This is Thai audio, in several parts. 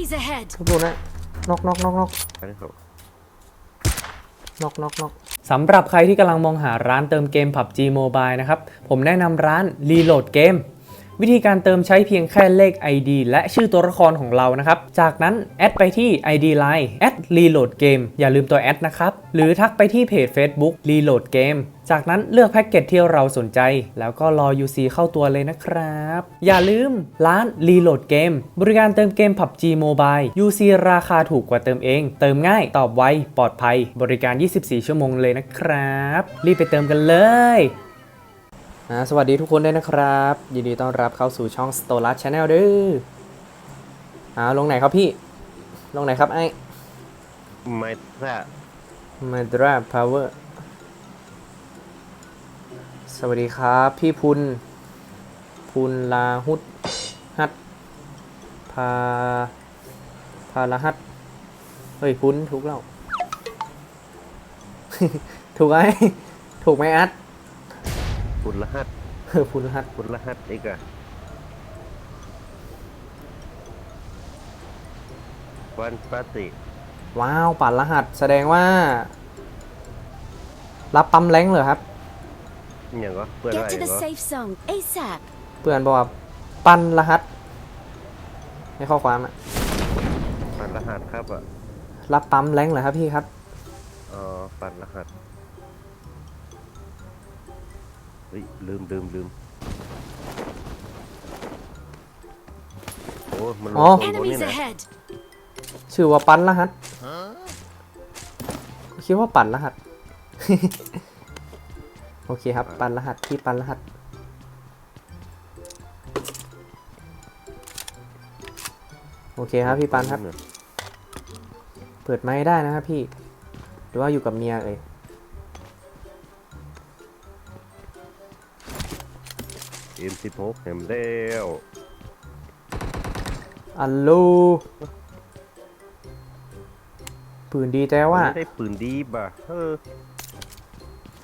Enemies ahead! ทุบดูนะนอกนอกนอกนอกอันนี้เขานอกนอกนอกสำหรับใครที่กำลังมองหาร้านเติมเกม PUBG Mobile นะครับ ผมแนะนำร้าน Reload Game วิธีการเติมใช้เพียงแค่เลข ID และชื่อตัวละครของเรานะครับ จากนั้นแอดไปที่ ID Line แอด Reload Game อย่าลืมตัวแอดนะครับ หรือทักไปที่เพจ Facebook Reload Game จากนั้นเลือกแพ็กเกจที่เราสนใจ แล้วก็รอ UC เข้าตัวเลยนะครับ อย่าลืมร้าน Reload Game บริการเติมเกม PUBG Mobile UC ราคาถูกกว่าเติมเอง เติมง่ายตอบไว ปลอดภัย บริการ 24 ชั่วโมงเลยนะครับ รีบไปเติมกันเลย สวัสดีทุกคนด้วยนะครับ ยินดีต้อนรับเข้าสู่ช่อง s t o r a Channel เด้ออ่าลงไหนครับพี่ ลงไหนครับไอ้ไม่ทราบมาดราพาวเวอร์สวัสดีครับ พี่พุนพุนลาหุดฮัดพาพาลาฮัดเฮ้ยพุนถูกแล้ว ถูกไหมถูกไหมอัด คุณรหัสเออพุนฮัดคุณรหัสอีกอะวันปาติว้าวปั่นรหัสแสดงว่า รับปั๊มแรงค์เหรอครับอย่างก็เปิดอะไร Get to อย่าง the ก็ safe zone ASAP! เพื่อนบอกว่าปั้นรหัสในข้อความอะปันรหัสครับอะรับปั๊มแรงค์เหรอครับพี่ครับ อ๋อปันรหัส เฮ้ยลืมลืมลืมโอ้มันลงอ๋อ ตรงบนนี่ Enemies นะ ahead! ชื่อว่าปั้นรหัสคิดว่าปั่นรหัส โอเคครับ ปั่นรหัสที่ปั่นรหัส โอเคครับพี่ปันครับ เปิดไม้ได้นะครับพี่ หรือว่าอยู่กับเมียเอ่ย เอ็มสิบหกเห็นแล้วอัลโลปืนดีแต่ว่าไม่ได้ปืนดีบ่ะเออ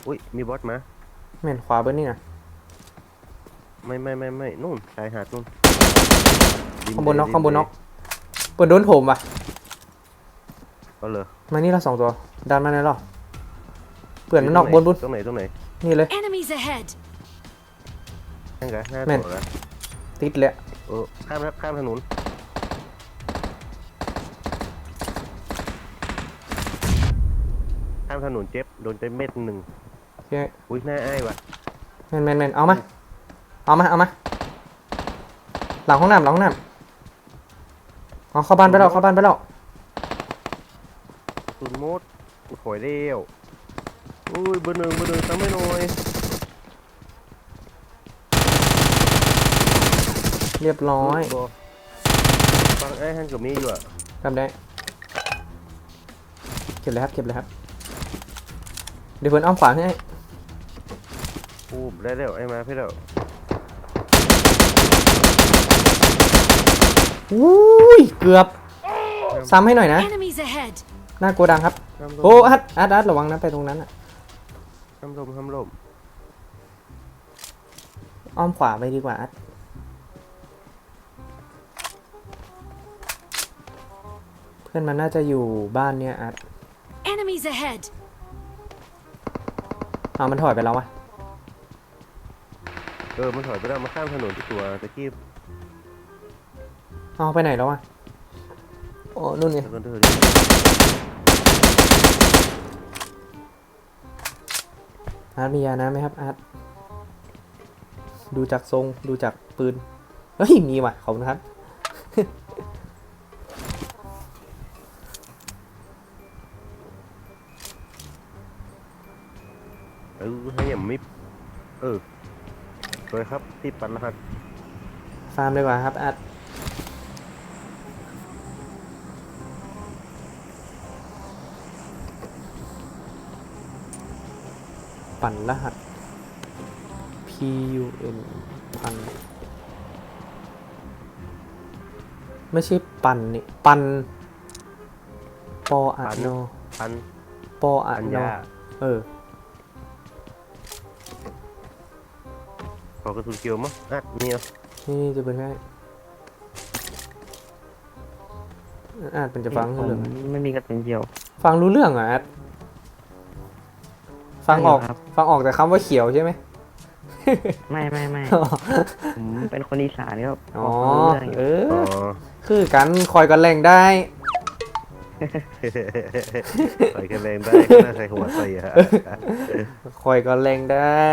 อุ้ยมีบอสมาแม่นขวาเบิ้ลนี่นะไม่ไม่ไม่ไม่นู่นชายหาดนู่นข้างบนน็อกข้างบนน็อกเปิดโดนโถมว่ะเอาเลยมานี่ละสองตัวดันมาในหรอเปื่อนมันนอกบนบนตรงไหนตรงไหนนี่เลย Enemies ahead! นั่งกันห้าแม่นตัวแล้วติดเลยเออข้ามข้ามถนนข้ามถนนเจ็บโดนเต็มเม็ดหนึ่งโอเคอุ้ยหน้าอ้ายว่ะแมนแมนแมนเอามาเอามาเอามาหลังห้องน้ำหลังห้องน้ำเอาเข้าบ้านไปแล้วเข้าบ้านไปแล้วตุนโมดกูถอยเร็วอุ้ยเบอร์หนึ่งเบอร์หนึ่งทำไม่หน่อย เรียบร้อยบฟังไอ้ฮันกับมีอยู่อะทำได้ เก็บเลยครับ เก็บเลยครับ เดี๋ยวเพื่อนอ้อมขวาให้อู้ได้แล้วไอ้มาพี่แล้วอุ้ย เกือบ ซ้ำให้หน่อยนะ Enemies ahead! หน้าโกดังครับห้ามลมโอ้อัดอัดอัดระวังนะไปตรงนั้นอะห้ามลมห้ามลมอ้อมขวาไปดีกว่าอัด อนมันน่าจะอยู่บ้านเนี่ยอัด Enemies ahead! เอามันถอยไปแล้ววะเออมันถอยไปแล้วมาข้ามถนนที่ตัวตะกี้เอาไปไหนแล้ววะโอ้นู่นไงถนนเธออาร์ตมียานะไหมครับอาร์ตดูจากทรงดูจากปืนเฮ้ยมีว่ะขอบคุณครับ วยครับที่ปันรหัสฟาร์มดีกว่าครับอาร์ตปั่นรหัส P U N ปันไม่ใช่ปั่นนี่ ปันปออะโนปันปออะปัญโนญาเออ ขอกระสุนเกี่ยวมั้งอะนี่เอานี่จะเป็นไงอาจมันจะฟังรู้เรื่องผมไม่มีกระสุนเดียว ฟังรู้เรื่องเหรอแอดฟังออกไม่ครับ ฟังออกแต่คำว่าเขียวใช่ไหม ไม่ไม่ไม่ ผมเป็นคนอีสานครับอ๋อ ผมรู้เรื่องอยู่เออ๋ออคือกันคอยกันแรงได้ ใส่กันแรงได้ก็น่าใส่หัวใส่อะคอยกันแรงได้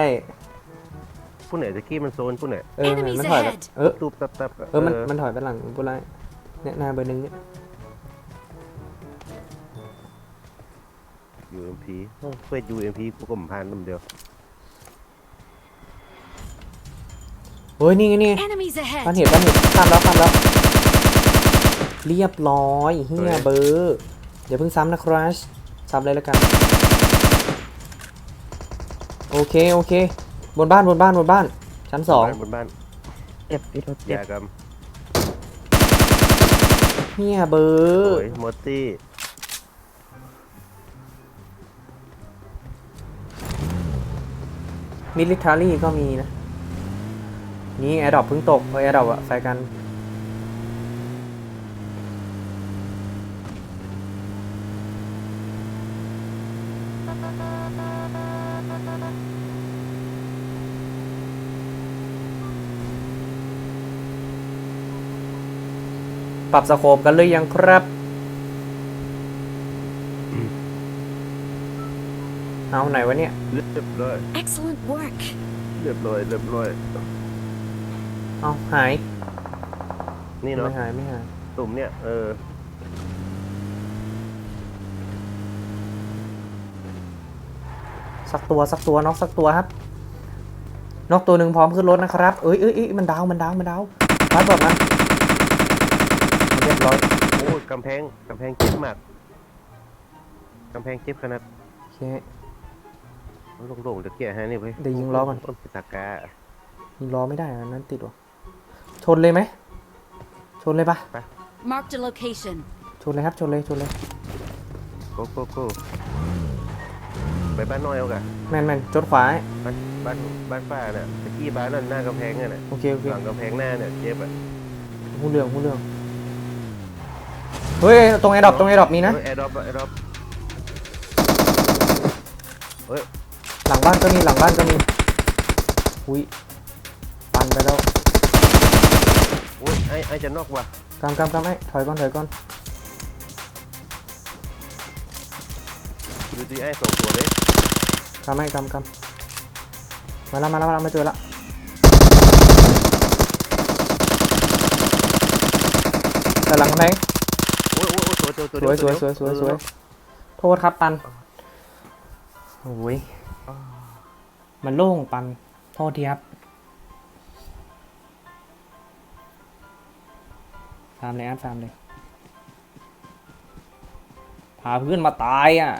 ผู้ไหนตะกี้มันโซนผู้ไหนเออ Enemies มันถอยไป ahead เออรูปตับตับเออมันมันถอยไปหลังบุไรเนี่ยหนาเบอร์หนึ่งเนี่ยยูเอ็มพีเพื่อยูเอ็มพีกูก็มพานน้ำเดียวเฮ้ยนี่ไงนี่ไง Enemies บ้าน ahead. เห็ดบ้านเห็ดข้ามแล้วข้ามแล้ว เรียบร้อยเฮียเบอร์อย่าเพิ่งซ้ำนะครัชซ้ำเลยแล้วกัน โอเค โอเค บนบ้านบนบ้านบนบ้าน ชั้นสองบ้านบนบ้านเจ็บพี่รถอเจ็บยากรรมเฮียเบอโอ้ร์ยมอตตี้มิลิทารี่ก็มีนะ นี่แอร์ดรอปเพิ่งตกเออแอร์ดรอปอะใส่กัน ปรับสโคปกันเลยยังครับเอาไหนวะเนี่ย เรียบร้อย Excellent work. เรียบร้อยเรียบร้อยเอาหายนี่เนาะไม่หายไม่หายตุ่มเนี่ยเออสักตัวสักตัวน็อกสักตัวครับน็อกตัวหนึ่งพร้อมขึ้นรถนะครับ เอ้ยเอ้ยเอ้ยมันดาวมันดาวมันดาวรัดแบบนั้นเรีย บร้อยโอ้ยกำแพงกำแพงเจ็บมากกำแพงเจ็บขนาดโอเค โล่งๆเดี๋ยวแกะให้นี่เว้ยเดี๋ยวยิงล้อก่อน ต้นปิตากายิงล้อไม่ได้อันนั้นติดวะชนเลยไหมชนเลยปะ Marked a location. ชนเลยครับชนเลยชนเลยโกโก้โก้ไปบ้านน้อยเอากะแมนแมนจดขวาให้บ้านบ้านบ้านป้าเนี่ยตะกี้บ้านนั่นหน้ากำแพงนั่นน่ะโอเคโอเคหลังกำแพงหน้าเนี่ยเจ็บอะหูเรื่องหูเรื่อง เฮ้ยตรงไอ้ดรอปตรงไอ้ดรอปมีนะแอร์ดรอปแอร์ดรอปเฮ้ยหลังบ้านก็มีหลังบ้านก็มีอุ้ยปันไปแล้วโอ้ยไอ้ไอ้จะนอกว่ะกำกำกำไอ้ถอยก่อนถอยก่อนดูดิไอ้สองตัวเลยกำไอ้กำกำมาแล้วมาแล้วมาแล้วมาเจอละแต่หลังกำแพงโอ้ย โอ้ยโอ้ยตัวตัวตัวสวยสวยสวยสวยสวยโทษครับปันโอ้ยมันโล่งปันโทษทีครับฟาร์มเลยครับฟาร์มเลยพาเพื่อนมาตายอะ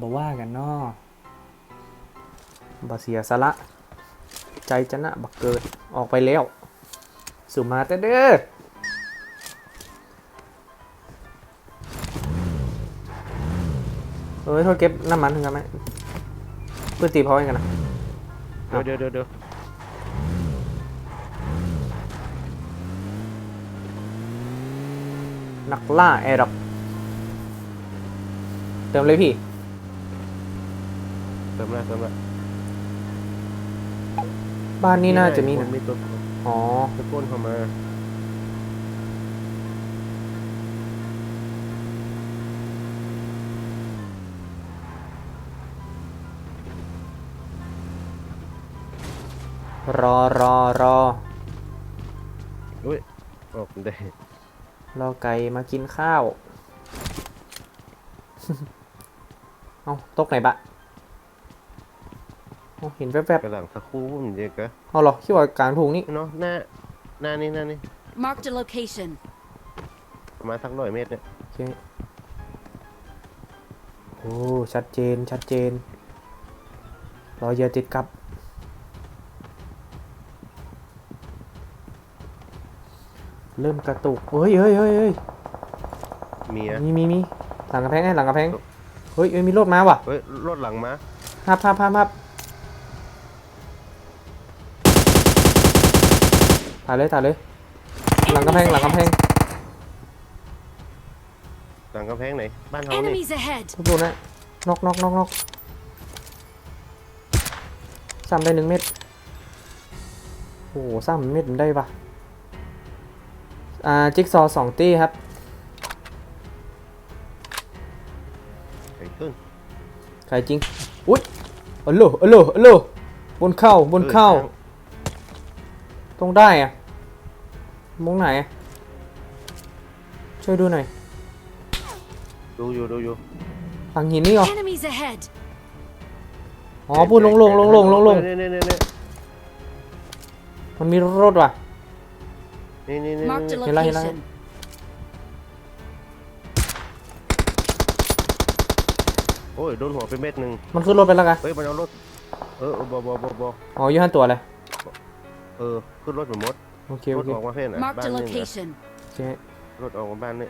บอกว่ากันเนาะบาเสียสละ ใจจะนะบักเกิดออกไปแล้ว สุมาแต่เด้อ เอ้ยโทษเก็บน้ำมันถึงกันไหมเพื่อนตีพอกันนะเดี๋ยวเดี๋ยวเดี๋ยวเดี๋ยวนักล่าแอร์ดรอปเติมเลยพี่ เติมละเติมละบ้านนี้น่าจะมีคนะมีตัวอ๋อตะโกนเข้ามา รอรอรออุ้ยออกได้รอไก่มากินข้าว เอาตกไหนบะเอาเห็นแวบกระหลังสักครู่มันเด็กอะๆเอาเหรอคิดว่ากลางถุงนี่เนาะหน้าหน้านี่หน้านี่ Marked a location. ประมาณสักร้อยเมตรเนี่ยโอเคโอ้ชัดเจนชัดเจนรอเหยอะติดกับ เริ่มกระตุกเฮ้ยเฮ้ยเฮ้ยเฮ้ยเมียมีมีมีหลังกระแพงไงหลังกระแพงเฮ้ยเอ้ยมีรถมาว่ะเฮ้ยรถหลังมาภาพภาพภาพภาพถ่ายเลยถ่ายเลย หลังกำแพงหลังกำแพงหลังกำแพงไหนบ้านเฮานี่ Enemies ahead! ทุกคนนะนอกนอกนอกนอกซ้ำได้หนึ่งเม็ดโอ้โหซ้ำเม็ดมันได้ปะอ่า จิ๊กซอว์สองตี้ครับไอ้ต้นใครจริง อุ๊ยอัลโหลอัลโหลอัลโหลบนเข้าบนเข้าออตรงได้อะมองไหนอะช่วยดูหน่อย ดูอยู่ดูอยู่ฝั่งหินนี่เหรอ Enemies ahead! อ๋อพูดลงลงลงลงลงลงนี่นี่นี่นี่มันมีรถว่ะ นี่นี่นี่ Marked a Here, here, here. location. โอ้ยโดนหัวไปเม็ดหนึ่งมันขึ้นรถไปแล้วกันเฮ้ยมันเอารถเออเออบอบอบอบออ๋ออยูหันตัวเลยเออขึ้นรถเหมือนมดโอเครโอถเคออกมาเพ่นอะ Marked บ้าน a นี่นะ location. โอเครถออกมาบ้านนี่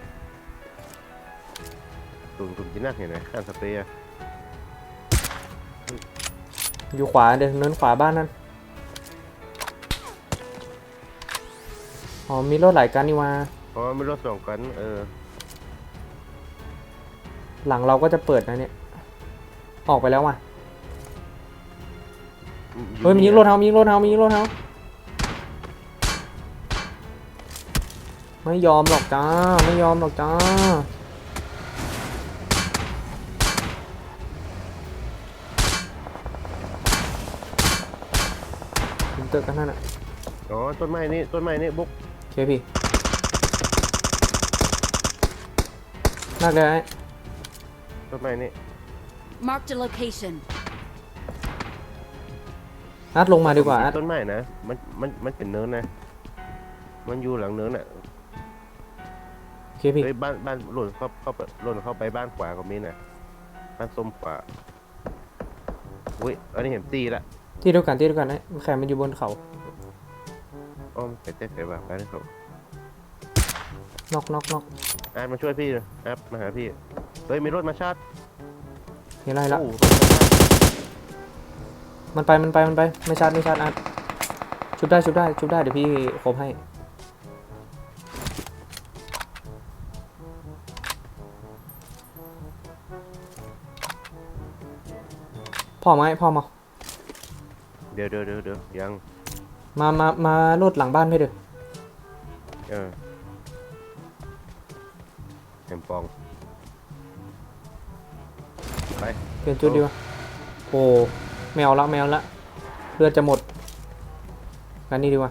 ตุ่มตุ่มจีนักเห็นไหมข้างสเปรย์อะอยู่ขวาเดินเนินขวาบ้านนั่น อ๋อมีรถหลายคันนี่มาเพราะว่าไม่รถสองกัน เออ หลังเราก็จะเปิดนะเนี่ย ออกไปแล้วว่ะ เฮ้ยมันยิงรถเฮามียิงรถเฮามียิงรถเฮาไม่ยอมหรอกจ้า ไม่ยอมหรอกจ้าถึงเตอกันนั่นอะ อ๋อ ต้นไม้นี่ ต้นไม้นี่บุก โอเคพี่นักเลยไอ้ต้นไม้นี่ Marked a location. นัดลงมาดีกว่านัดต้นไม้นะ มัน มัน มันเป็นเนินนะ มันอยู่หลังเนินอะโอเคพี่เฮ้ยบ้าน บ้านหล่นเข้าเข้าไปหล่นเข้าไปบ้านขวาก็มีนะบ้านส้มขวาอุ้ย อันนี้เห็นตีละที่เดียวกันที่เดียวกันไอ้แขกมันอยู่บนเขา อ้อมไปเต้นไปบ้างไปเขานอกนอกนอกอาร์ตมาช่วยพี่เลยอาร์ตมาหาพี่เฮ้ยมีรถมาชาร์จเห็นอะไรละโอ้มันไปมันไปมันไปไม่ชาร์จไม่ชาร์จอัดชุบได้ชุบได้ชุบได้เดี๋ยวพี่ครบให้ พอไหมพอมาเดี๋ยวเดี๋ยวเดี๋ยวเดี๋ยวยัง มามามาโลดหลังบ้านให้เด้อเออเห็นปอง ไป เปลี่ยนจุดดีกว่าโอ้แมวละแมวละเลือดจะหมดกันนี่ดีกว่า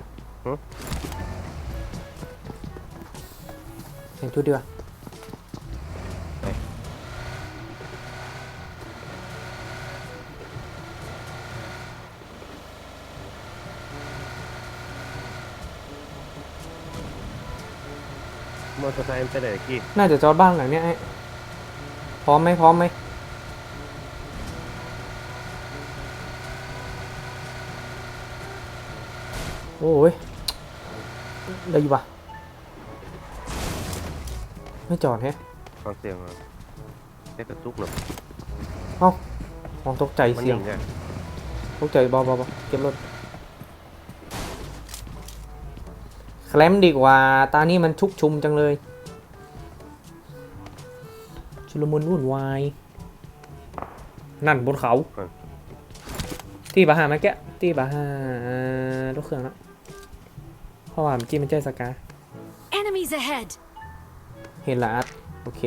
เปลี่ยนจุดดีกว่า มอเตอร์ไซค์มันไปไหนกี้ น่าจะจอดบ้านหลังเนี้ยไอ้พร้อมไหมพร้อมไหมโอ้ยได้อยู่ปะไม่จอดแฮะฟังเสียงอะแค่กระตุกหน่อยเอ้าอ๋อตกใจมันเสียงนิ่งอะตกใจเบาๆๆเก็บรถแคลมดีกว่า ตานี้มันชุกชุมจังเลยชุ ลมุนวุ่นวาย นั่นบนเขา ที่บาฮาเมื่อกี้ที่บาฮาลูกเครื่องแล้วเพราะว่าเมื่อกี้มันใจสกา Enemies ahead! เห็นละอัดโอเค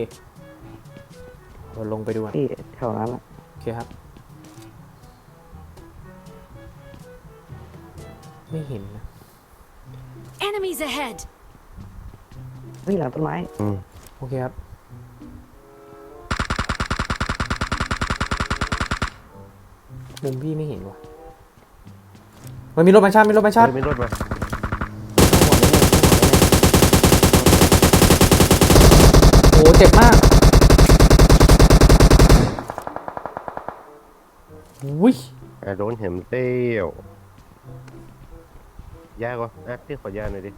เราลงไปดูกันที่แถวนั้นแหละโอเคครับ ไม่เห็นนะ Enemies ahead! เฮ้ยหลังต้นไม้อืมโอเคครับ มุมพี่ไม่เห็นว่ะมันมีรถมาชาร์จมีรถมาชาร์จเฮ้ยมีรถมาโอ้เจ็บมากอุ้ยอะโดนเห็มเตี้ยวยากวะอะพี่ขอยาหน่อยดิ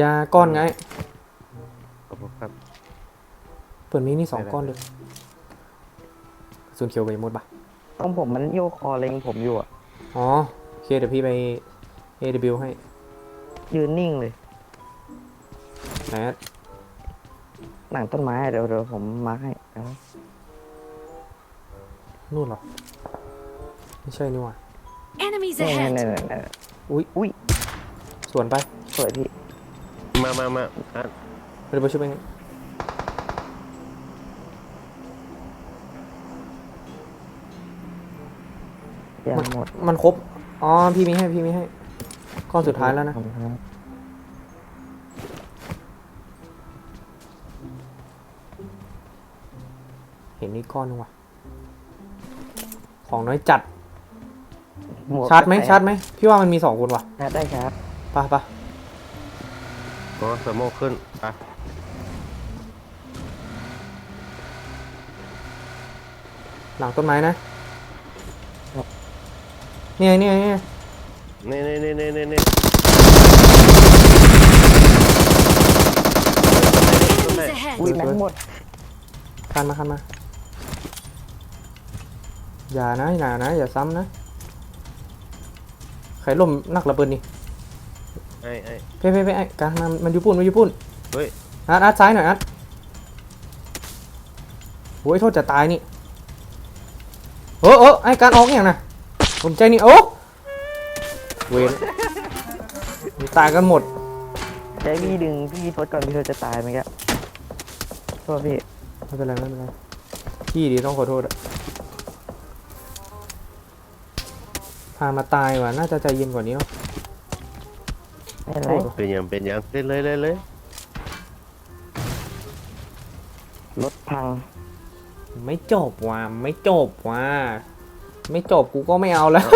ยาก้อนไง ขอบคุณครับ เปิดมีนี่สองได้ได้ก้อนเลย ส่วนเขียวไปหมดปะต้องผมมันโยกคอเล็งผมอยู่อะอ๋อโอเคเดี๋ยวพี่ไป AW ให้ ยืนนิ่งเลยไหนอะหนังต้นไม้อะเดี๋ยวเดี๋ยวผมมาร์คให้เดี๋ยวนู่นเหรอ ไม่ใช่นี่หว่า Enemies เนี่ยเนี่ย ahead! เนี่ยเนี่ยอุ้ยอุ้ยสวนไปสวยพี่มามามาอะไปดูไปช่วยไปงั้ ยางหมดมันครบ อ๋อ พี่มีให้ พี่มีให้ ก้อนสุดท้ายแล้วนะ ขอบคุณครับเห็นนี่ก้อนนึงว่ะ ของน้อยจัดหมวกชาร์จไหมแตกชาร์จไหม พี่ว่ามันมีสองคนว่ะชาร์จได้ชาร์จไปะปะก็สโมกขึ้นอะหลังต้นไม้นะ เนี่ยเนี่ยเนี่ยนี่นี่นี่นี่นี่นี่ Enemies ahead! อุ้ยแม็กหมด คันมาคันมา อย่านะอย่านะอย่าซ้ำนะใครล่มนักระเบิดนี่ไอ้ไอ้ เพ่เพ่เพ่ไอ้การมันมันอยู่ปุ่นมันอยู่ปุ่นเฮ้ย อัดอัดซ้ายหน่อยอัดโอ้ยโทษจะตายนี่เออเออไอ้การออกอย่างนะ ผมใจนี่โอ้เวรมีตายกันหมด ใช้พี่ดึงพี่ทศก่อนพี่ทศจะตายไหมครับโทษพี่ไม่เป็นไรไม่เป็นไรพี่ดีต้องขอโทษอะพามาตายว่ะน่าจะใจเย็นกว่านี้เนาะไม่เป็นไรโทษว่ะเป็นยังเป็นยังเล่นเลยเลยเลยรถพัง ไม่จบว่ะไม่จบว่ะ ไม่จบกูก็ไม่เอาแล้ว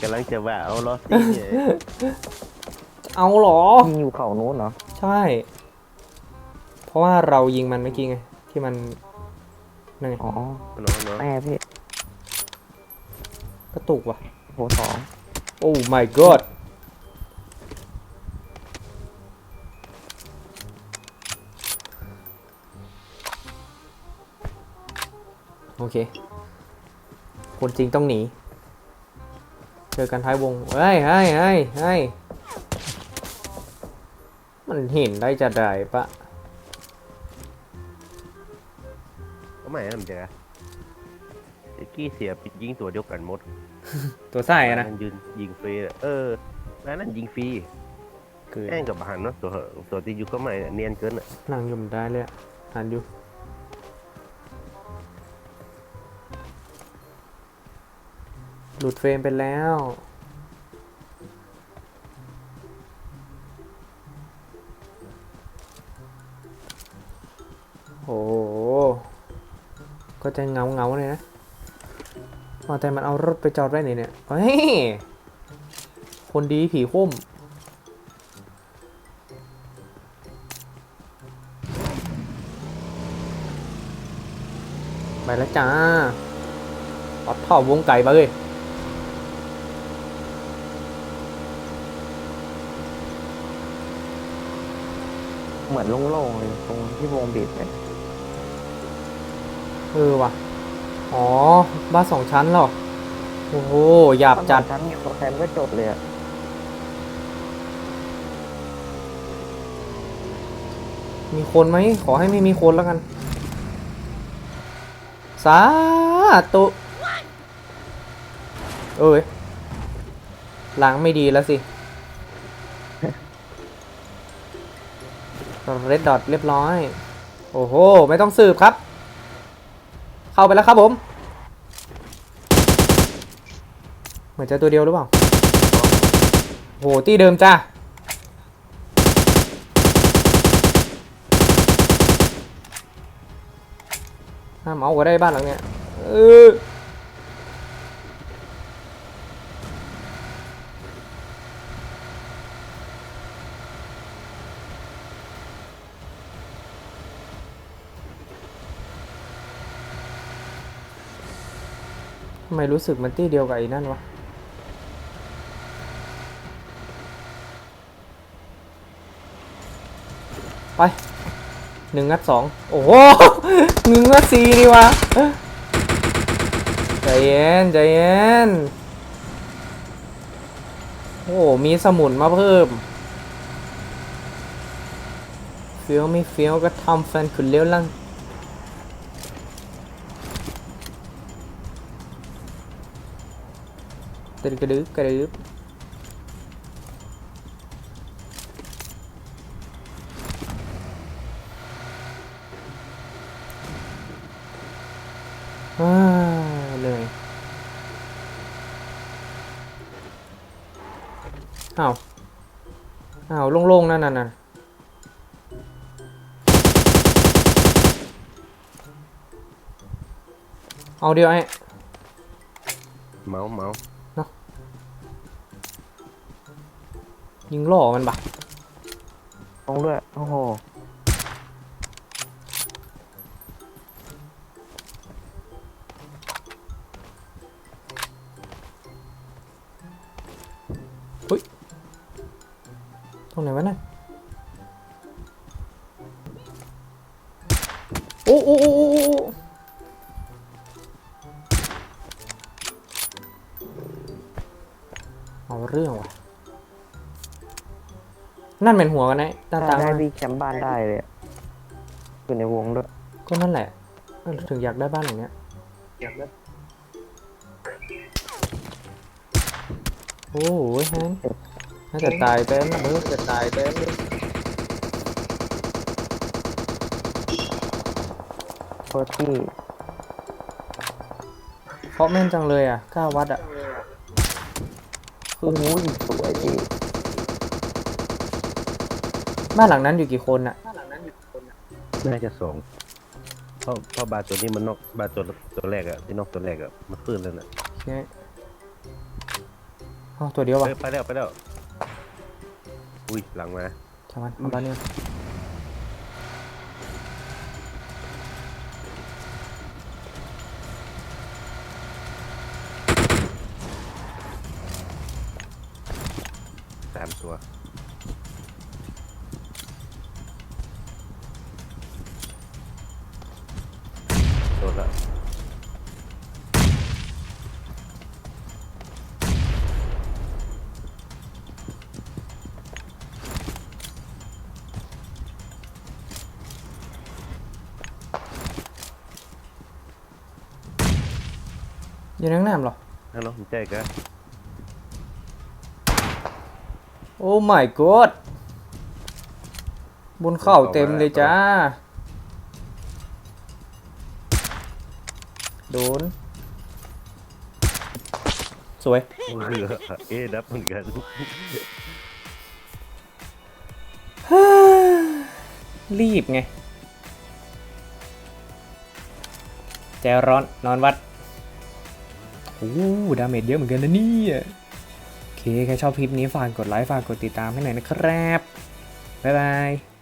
กำลังจะว่าเอาล้อซิ่งเนี่ยเอาเหรอ ยิงอยู่เขาโน้นเหรอใช่ เพราะว่าเรายิงมันเมื่อกี้ไง ที่มันนั่นไงอ๋อเนาะเนาะแม่พี่กระตุกว่ะโหสองโอ้ my god อเค คนจริงต้องหนี เจอกันท้ายวงเฮ้ยเฮ้ยเฮ้ยเฮ้ยมันเห็นได้จะได้ปะก็ไม่นั่นเดี๋ยวตะกี้เสียปิดยิงตัวเดียวกันหมดตัวใส่อะนะนั่นยืนยิงฟรีอะเออแล้วนั่นยิงฟรีคือแอ้งกับอาหารเนาะตัวเหอะตัวที่อยู่ก็ไม่เนียนเกินอะนั่งอยุ่มนได้เลยอะหันอยู่ หลุดเฟรมไปแล้ว โอ้โหก็จะเงาเงาเลยนะแต่มันเอารถไปจอดไว้ไหนเนี่ยเฮ้ยคนดีผีคุ้มไปแล้วจ้าปัดท่อวงไก่ไปเลย เหมือนโล่งๆเลยตรงที่วงบีบเลยเออว่ะ อ๋อ บ้านสองชั้นเหรอ โอ้โหหยาบจัด ชั้นมีโปรแกรมก็จบเลยอะมีคนไหม ขอให้ไม่มีคนแล้วกัน สาตุ เอ้ยล้างไม่ดีแล้วสิ เรดดอทเรียบร้อย โอ้โห ไม่ต้องสืบครับ เข้าไปแล้วครับผม เหมือนจะตัวเดียวหรือเปล่าโหที่เดิมจ้าห้ามเอาก็ได้บ้านหลังเนี้ยเออ ไมรู้สึกมันตี้เดียวกับไอ้นั่นวะไปหนึ่งงัดสองโอ้โหหนึ่งงัดสี่นี่วะใจเย็นใจเย็นโอ้มีสมุนมาเพิ่มเฟี้ยวไม่เฟี้ยวก็ทำแฟนขุนเลี้ยวลัง่ง ๆนั่นน่ะน่ะเอาเดียวไอ้เมาส์ เมาส์ยิงล่อมันปะลงด้วย โอ้โหตรงไหนวะนั่นโอ้โอ้โอ้ นั่นเป็นหัวกันนะตาถ้าตาได้มาพี่แชมป์บ้านได้เลยอะอยู่ในวงด้วยก็นั่นแหละเออถึงอยากได้บ้านหลังเนี้ยโอ้โหแฮนน่าจะตายเต็มนะมึงจะตายเต็มเลยโคตรที่เพราะแม่นจังเลยอะกล้าวัดอะโอ้โหสวย บ้านหลังนั้นอยู่กี่คนอะน่าจะสองเพราะเพราะบาตัวนี้มันนอกบาตัวตัวแรกอะที่นอกตัวแรกอะมันขึ้นแล้วน่ะเนี่ยอ๋อตัวเดียววะเฮ้ยไปแล้วไปแล้วอุ้ยหลังมาช่างมันเอาบ้านนี้ก่อนสามตัว อยู่ในห้องน้ำเหรอ ฮัลโหลผมใจกันโอ้ my god บนเข่าเต็มเลยจ้า โดน สวยเรือเอ๊ะดับเหมือนกันรีบไง ใจร้อนนอนวัด โอ้ดาเมจเยอะเหมือนกันนะนี่โอเค ใครชอบคลิปนี้ฝากกดไลค์ ฝากกดติดตามให้หน่อยนะครับ บ๊ายบาย